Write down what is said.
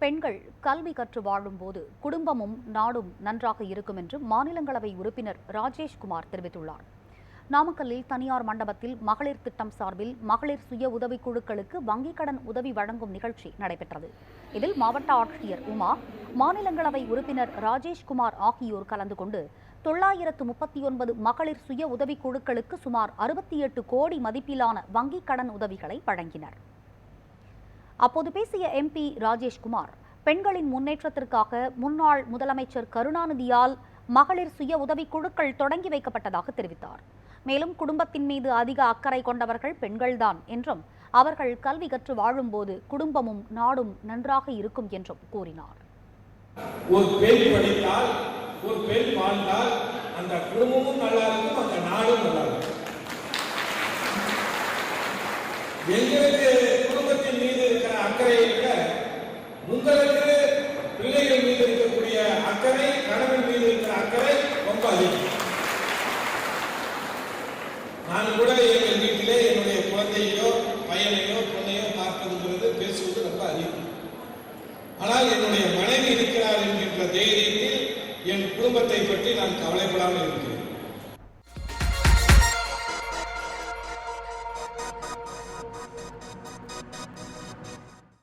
பெண்கள் கல்வி கற்று வாழும்போது குடும்பமும் நாடும் நன்றாக இருக்கும் என்று மாநிலங்களவை உறுப்பினர் ராஜேஷ்குமார் தெரிவித்துள்ளார். நாமக்கல்லில் தனியார் மண்டபத்தில் மகளிர் திட்டம் சார்பில் மகளிர் சுய உதவிக் குழுக்களுக்கு வங்கிக் கடன் உதவி வழங்கும் நிகழ்ச்சி நடைபெற்றது. இதில் மாவட்ட ஆட்சியர் உமா மாநிலங்களவை உறுப்பினர் ராஜேஷ்குமார் ஆகியோர் கலந்து கொண்டு தொள்ளாயிரத்து முப்பத்தி ஒன்பது மகளிர் சுய உதவிக் குழுக்களுக்கு சுமார் அறுபத்தி எட்டு கோடி மதிப்பிலான வங்கிக் கடன் உதவிகளை வழங்கினர். அப்போது பேசிய எம்பி ராஜேஷ்குமார் பெண்களின் முன்னேற்றத்திற்காக முன்னாள் முதலமைச்சர் கருணாநிதியால் மகளிர் சுய உதவிக் குழுக்கள் தொடங்கி வைக்கப்பட்டதாக தெரிவித்தார். மேலும் குடும்பத்தின் மீது அதிக அக்கறை கொண்டவர்கள் பெண்கள்தான் என்றும் அவர்கள் கல்வி கற்று வாழும்போது குடும்பமும் நாடும் நன்றாக இருக்கும் என்றும் கூறினார். ஒரு பெண் படித்தால் ஒரு பெண் வாழ்ந்தால் அந்த குடும்பமும் நல்லா இருக்கும் அந்த நாடும் நல்லா இருக்கும் எங்களுக்கு குடும்பத்தின் மீது இருக்கிற அக்கறையை விட உங்களுக்கு பிள்ளைகள் மீது இருக்கக்கூடிய அக்கறை கணவன் மீது இருக்கிற அக்கறை ரொம்ப அதிகம் நான் கூட எங்கள் வீட்டிலே என்னுடைய குழந்தையோ பையனையோ பொண்ணையோ பார்ப்பதுங்கிறது பேசுவது ரொம்ப அதிகம் ஆனால் என்னுடைய மனைவி இருக்கிறார் என்கின்ற தைரியத்தில் என் குடும்பத்தை பற்றி நான் கவலைப்படாமல் இருக்கிறேன்